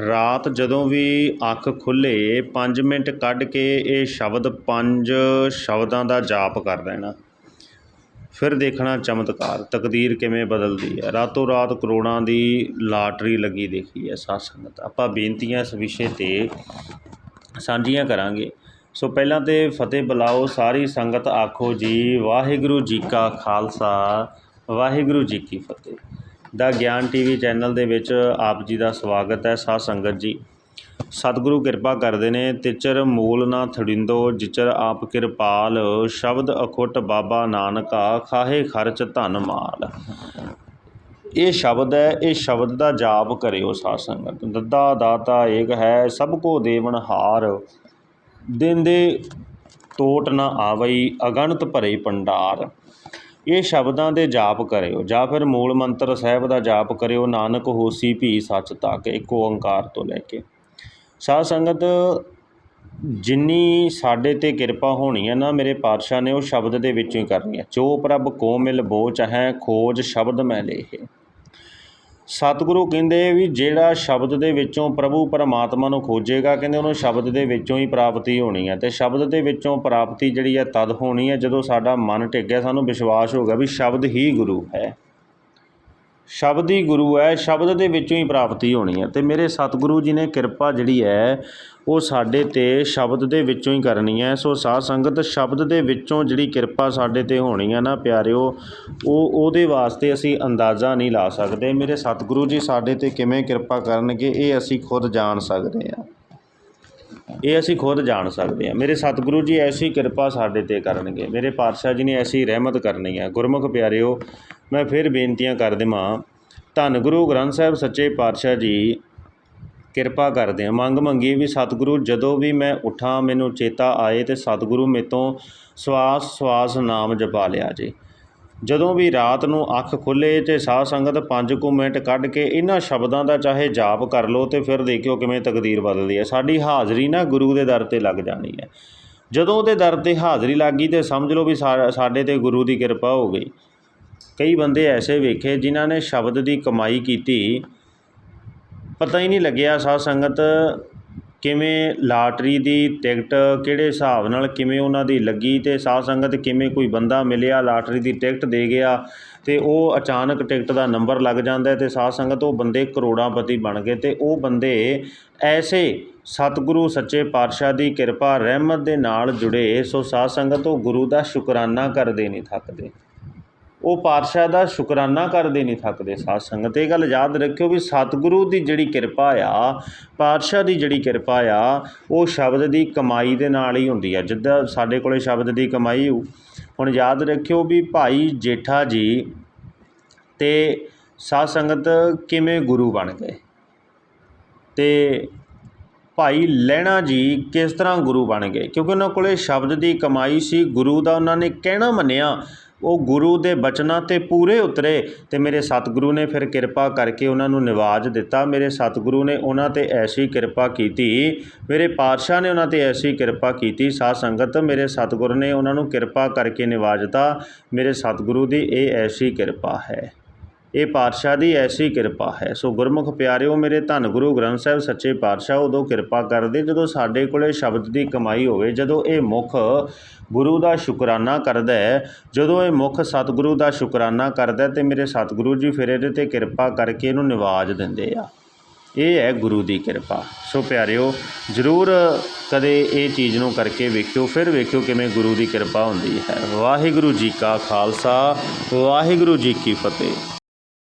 ਰਾਤ ਜਦੋਂ ਵੀ ਅੱਖ ਖੁੱਲ੍ਹੇ ਪੰਜ ਮਿੰਟ ਕੱਢ ਕੇ ਇਹ ਸ਼ਬਦ ਪੰਜ ਸ਼ਬਦਾਂ ਦਾ ਜਾਪ ਕਰ ਲੈਣਾ। ਫਿਰ ਦੇਖਣਾ ਚਮਤਕਾਰ, ਤਕਦੀਰ ਕਿਵੇਂ ਬਦਲਦੀ ਹੈ। ਰਾਤੋਂ ਰਾਤ ਕਰੋੜਾਂ ਦੀ ਲਾਟਰੀ ਲੱਗੀ ਦੇਖੀ ਹੈ ਸਾਧ ਸੰਗਤ। ਆਪਾਂ ਬੇਨਤੀਆਂ ਇਸ ਵਿਸ਼ੇ 'ਤੇ ਸਾਂਝੀਆਂ ਕਰਾਂਗੇ। ਸੋ ਪਹਿਲਾਂ ਤੇ ਫਤਿਹ ਬੁਲਾਓ, ਸਾਰੀ ਸੰਗਤ ਆਖੋ ਜੀ, ਵਾਹਿਗੁਰੂ ਜੀ ਕਾ ਖਾਲਸਾ, ਵਾਹਿਗੁਰੂ ਜੀ ਕੀ ਫਤਿਹ। ਦਾ ਗਿਆਨ ਟੀਵੀ ਚੈਨਲ ਦੇ ਵਿੱਚ ਆਪ ਜੀ ਦਾ ਸਵਾਗਤ ਹੈ। ਸਾਧ ਸੰਗਤ ਜੀ, ਸਤਿਗੁਰੂ ਕਿਰਪਾ ਕਰਦੇ ਨੇ। ਤਿਚਰ ਮੂਲ ਨਾ ਥੜਿੰਦੋ, ਜਿਚਰ ਆਪ ਕਿਰਪਾਲ, ਸ਼ਬਦ ਅਖੁੱਟ ਬਾਬਾ ਨਾਨਕਾ, ਖਾਹੇ ਖਰਚ ਧਨ ਮਾਲ। ਇਹ ਸ਼ਬਦ ਹੈ, ਇਹ ਸ਼ਬਦ ਦਾ ਜਾਪ ਕਰਿਓ ਸਾਧ ਸੰਗਤ। ਦੱਦਾ ਦਾਤਾ ਏਕ ਹੈ, ਸਭ ਕੋ ਦੇਵਨ ਹਾਰ। ਦਿਨ ਦੇ ਟੋਟ ਨਾ ਆਵਈ, ਅਗਣਤ ਭਰੇ ਪੰਡਾਰ ਇਹ ਸ਼ਬਦਾਂ ਦੇ ਜਾਪ ਕਰਿਓ। ਜਾਂ ਫਿਰ ਮੂਲ ਮੰਤਰ ਸਾਹਿਬ ਦਾ ਜਾਪ ਕਰਿਓ। ਨਾਨਕ ਹੋਸੀ ਭੀ ਸੱਚ ਤੱਕ, ਇੱਕ ਓੰਕਾਰ ਤੋਂ ਲੈ ਕੇ। ਸਾਧ ਸੰਗਤ, ਜਿੰਨੀ ਸਾਡੇ ਤੇ ਕਿਰਪਾ ਹੋਣੀ ਹੈ ਨਾ, ਮੇਰੇ ਪਾਤਸ਼ਾਹ ਨੇ ਉਹ ਸ਼ਬਦ ਦੇ ਵਿੱਚੋਂ ਹੀ ਕਰਨੀ ਹੈ। ਜੋ ਪ੍ਰਭ ਕੋ ਮਿਲ ਬੋ ਚਾਹੈ, ਖੋਜ ਸ਼ਬਦ ਮੈਂ ਲੇਹੇ। ਸਤਿਗੁਰੂ ਕਹਿੰਦੇ ਵੀ ਜਿਹੜਾ ਸ਼ਬਦ ਦੇ ਵਿੱਚੋਂ ਪ੍ਰਭੂ ਪਰਮਾਤਮਾ ਨੂੰ ਖੋਜੇਗਾ, ਕਹਿੰਦੇ ਉਹਨੂੰ ਸ਼ਬਦ ਦੇ ਵਿੱਚੋਂ ਹੀ ਪ੍ਰਾਪਤੀ ਹੋਣੀ ਹੈ ਤੇ ਸ਼ਬਦ ਦੇ ਵਿੱਚੋਂ ਪ੍ਰਾਪਤੀ ਜਿਹੜੀ ਹੈ ਤਦ ਹੋਣੀ ਹੈ ਜਦੋਂ ਸਾਡਾ ਮਨ ਟਿਕ ਗਿਆ, ਸਾਨੂੰ ਵਿਸ਼ਵਾਸ ਹੋਗਾ ਵੀ ਸ਼ਬਦ ਹੀ ਗੁਰੂ ਹੈ। ਸ਼ਬਦ ਹੀ ਗੁਰੂ ਹੈ, ਸ਼ਬਦ ਦੇ ਵਿੱਚੋਂ ਹੀ ਪ੍ਰਾਪਤੀ ਹੋਣੀ ਹੈ। ਤੇ ਮੇਰੇ ਸਤਿਗੁਰੂ ਜੀ ਨੇ ਕਿਰਪਾ ਜਿਹੜੀ ਹੈ, ਉਹ ਸਾਡੇ ਤੇ ਸ਼ਬਦ ਦੇ ਵਿੱਚੋਂ ਹੀ ਕਰਨੀ ਹੈ। ਸੋ ਸਾਧ ਸੰਗਤ, ਸ਼ਬਦ ਦੇ ਵਿੱਚੋਂ ਜਿਹੜੀ ਕਿਰਪਾ ਸਾਡੇ ਤੇ ਹੋਣੀ ਹੈ ਨਾ ਪਿਆਰਿਓ, ਉਹ, ਉਹਦੇ ਵਾਸਤੇ ਅਸੀਂ ਅੰਦਾਜ਼ਾ ਨਹੀਂ ਲਾ ਸਕਦੇ। ਮੇਰੇ ਸਤਿਗੁਰੂ ਜੀ ਸਾਡੇ ਤੇ ਕਿਵੇਂ ਕਿਰਪਾ ਕਰਨਗੇ, ਇਹ ਅਸੀਂ ਖੁਦ ਜਾਣ ਸਕਦੇ ਹਾਂ। ਇਹ ਅਸੀਂ ਖੁਦ ਜਾਣ ਸਕਦੇ ਹਾਂ। ਮੇਰੇ ਸਤਿਗੁਰੂ ਜੀ, ਐਸੀ ਕਿਰਪਾ ਸਾਡੇ ਤੇ ਕਰਨਗੇ। ਮੇਰੇ ਪਾਤਸ਼ਾਹ ਜੀ ਨੇ ਐਸੀ ਰਹਿਮਤ ਕਰਨੀ ਹੈ। ਗੁਰਮੁਖ ਪਿਆਰਿਓ ਮੈਂ ਫਿਰ ਬੇਨਤੀਆਂ ਕਰ ਦੇਵਾਂ। ਧੰਨ ਗੁਰੂ ਗ੍ਰੰਥ ਸਾਹਿਬ ਸੱਚੇ ਪਾਤਸ਼ਾਹ ਜੀ, ਕਿਰਪਾ ਕਰਦੇ ਆ ਮੰਗ ਮੰਗੀ ਵੀ ਸਤਿਗੁਰੂ, ਜਦੋਂ ਵੀ ਮੈਂ ਉਠਾਂ, ਮੈਨੂੰ ਚੇਤਾ ਆਏ ਤੇ ਸਤਿਗੁਰੂ ਮੇਤੋਂ ਸਵਾਸ ਸਵਾਸ ਨਾਮ ਜਪਾ ਲਿਆ ਜੇ। ਜਦੋਂ ਵੀ ਰਾਤ ਨੂੰ ਅੱਖ ਖੁੱਲੇ ਤੇ ਸਾਧ ਸੰਗਤ 5 ਕੁ ਮਿੰਟ ਕੱਢ ਕੇ ਇਹਨਾਂ ਸ਼ਬਦਾਂ ਦਾ ਚਾਹੇ ਜਾਪ ਕਰ ਲਓ ਤੇ ਫਿਰ ਦੇਖਿਓ ਕਿਵੇਂ ਤਕਦੀਰ ਬਦਲਦੀ ਹੈ। ਸਾਡੀ ਹਾਜ਼ਰੀ ਨਾ ਗੁਰੂ ਦੇ ਦਰ ਤੇ ਲੱਗ ਜਾਣੀ ਹੈ। ਜਦੋਂ ਉਹਦੇ ਦਰ ਤੇ ਹਾਜ਼ਰੀ ਲੱਗ ਗਈ ਤੇ ਸਮਝ ਲਓ ਵੀ ਸਾਡੇ ਤੇ ਗੁਰੂ ਦੀ ਕਿਰਪਾ ਹੋ ਗਈ। ਕਈ ਬੰਦੇ ਐਸੇ ਵੇਖੇ ਜਿਨ੍ਹਾਂ ਨੇ ਸ਼ਬਦ ਦੀ ਕਮਾਈ ਕੀਤੀ। ਪਤਾ ਹੀ ਨਹੀਂ ਲੱਗਿਆ ਸਾਧ ਸੰਗਤ ਕਿਵੇਂ ਲਾਟਰੀ ਦੀ ਟਿਕਟ ਕਿਹੜੇ ਹਿਸਾਬ ਨਾਲ ਕਿਵੇਂ ਉਹਨਾਂ ਦੀ ਲੱਗੀ ਤੇ ਸਾਧ ਸੰਗਤ ਕਿਵੇਂ ਕੋਈ ਬੰਦਾ ਮਿਲਿਆ, ਲਾਟਰੀ ਦੀ ਟਿਕਟ ਦੇ ਗਿਆ ਤੇ ਉਹ ਅਚਾਨਕ ਟਿਕਟ ਦਾ ਨੰਬਰ ਲੱਗ ਜਾਂਦਾ ਹੈ ਤੇ ਸਾਧ ਸੰਗਤ ਉਹ ਬੰਦੇ ਕਰੋੜਾਂਪਤੀ ਬਣ ਗਏ ਤੇ ਉਹ ਬੰਦੇ ਐਸੇ ਸਤਿਗੁਰੂ ਸੱਚੇ ਪਾਤਸ਼ਾਹ ਦੀ ਕਿਰਪਾ, ਰਹਿਮਤ ਦੇ ਨਾਲ ਜੁੜੇ, ਸੋ ਸਾਧ ਸੰਗਤ ਉਹ ਗੁਰੂ ਦਾ ਸ਼ੁਕਰਾਨਾ ਕਰਦੇ ਨਹੀਂ ਥੱਕਦੇ। ਉਹ ਪਾਤਸ਼ਾਹ ਦਾ ਸ਼ੁਕਰਾਨਾ ਕਰਦੇ ਨਹੀਂ ਥੱਕਦੇ ਸਾਧ ਸੰਗਤ। ਇਹ ਗੱਲ ਯਾਦ ਰੱਖਿਓ ਵੀ ਸਤਿਗੁਰੂ ਦੀ ਜਿਹੜੀ ਕਿਰਪਾ ਆ, ਪਾਤਸ਼ਾਹ ਦੀ ਜਿਹੜੀ ਕਿਰਪਾ ਆ, ਉਹ ਸ਼ਬਦ ਦੀ ਕਮਾਈ ਦੇ ਨਾਲ ਹੀ ਹੁੰਦੀ ਆ। ਜਿੱਦਾਂ ਸਾਡੇ ਕੋਲੇ ਸ਼ਬਦ ਦੀ ਕਮਾਈ ਹੋਊ। ਹੁਣ ਯਾਦ ਰੱਖਿਓ ਵੀ ਭਾਈ ਜੇਠਾ ਜੀ ਤੇ ਸਾਧ ਸੰਗਤ ਕਿਵੇਂ ਗੁਰੂ ਬਣ ਗਏ? ਤੇ ਭਾਈ ਲਹਿਣਾ ਜੀ ਕਿਸ ਤਰ੍ਹਾਂ ਗੁਰੂ ਬਣ ਗਏ? ਕਿਉਂਕਿ ਉਹਨਾਂ ਕੋਲੇ ਸ਼ਬਦ ਦੀ ਕਮਾਈ ਸੀ, ਗੁਰੂ ਦਾ ਉਹਨਾਂ ਨੇ ਕਹਿਣਾ ਮੰਨਿਆ ਉਹ ਗੁਰੂ ਦੇ ਬਚਨਾਂ ਤੇ ਪੂਰੇ ਉਤਰੇ ਤੇ ਮੇਰੇ ਸਤਿਗੁਰੂ ਨੇ ਫਿਰ ਕਿਰਪਾ ਕਰਕੇ ਉਹਨਾਂ ਨੂੰ ਨਿਵਾਜ ਦਿੱਤਾ। ਮੇਰੇ ਸਤਿਗੁਰੂ ਨੇ ਉਹਨਾਂ ਤੇ ਐਸੀ ਕਿਰਪਾ ਕੀਤੀ, ਮੇਰੇ ਪਾਤਸ਼ਾਹ ਨੇ ਉਹਨਾਂ ਤੇ ਐਸੀ ਕਿਰਪਾ ਕੀਤੀ, ਸਾਧ ਸੰਗਤ ਮੇਰੇ ਸਤਿਗੁਰ ਨੇ ਉਹਨਾਂ ਨੂੰ ਕਿਰਪਾ ਕਰਕੇ ਨਿਵਾਜਤਾ। ਮੇਰੇ ਸਤਿਗੁਰੂ ਦੀ ਇਹ ਐਸੀ ਕਿਰਪਾ ਹੈ। ਇਹ ਪਾਤਸ਼ਾਹ ਦੀ ਐਸੀ ਕਿਰਪਾ ਹੈ। ਸੋ ਗੁਰਮੁਖ ਪਿਆਰਿਓ, ਮੇਰੇ ਧੰਨ ਗੁਰੂ ਗ੍ਰੰਥ ਸਾਹਿਬ, ਸੱਚੇ ਪਾਤਸ਼ਾਹ, ਉਦੋਂ ਕਿਰਪਾ ਕਰਦੇ ਜਦੋਂ ਸਾਡੇ ਕੋਲੇ ਸ਼ਬਦ ਦੀ ਕਮਾਈ ਹੋਵੇ, ਜਦੋਂ ਇਹ ਮੁਖ ਗੁਰੂ ਦਾ ਸ਼ੁਕਰਾਨਾ ਕਰਦਾ ਹੈ। ਜਦੋਂ ਇਹ ਮੁਖ ਸਤਿਗੁਰੂ ਦਾ ਸ਼ੁਕਰਾਨਾ ਕਰਦਾ ਹੈ, ਤੇ ਮੇਰੇ ਸਤਿਗੁਰੂ ਜੀ ਫਿਰ ਇਹਦੇ ਤੇ ਕਿਰਪਾ ਕਰਕੇ ਇਹਨੂੰ ਨਿਵਾਜ ਦਿੰਦੇ ਆ। ਇਹ ਹੈ ਗੁਰੂ ਦੀ ਕਿਰਪਾ। ਸੋ ਪਿਆਰਿਓ, ਜ਼ਰੂਰ ਕਦੇ ਇਹ ਚੀਜ਼ ਨੂੰ ਕਰਕੇ ਵੇਖਿਓ, ਫਿਰ ਵੇਖਿਓ ਕਿਵੇਂ ਗੁਰੂ ਦੀ ਕਿਰਪਾ ਹੁੰਦੀ ਹੈ। ਵਾਹਿਗੁਰੂ ਜੀ ਕਾ ਖਾਲਸਾ, ਵਾਹਿਗੁਰੂ ਜੀ ਕੀ ਫਤਿਹ।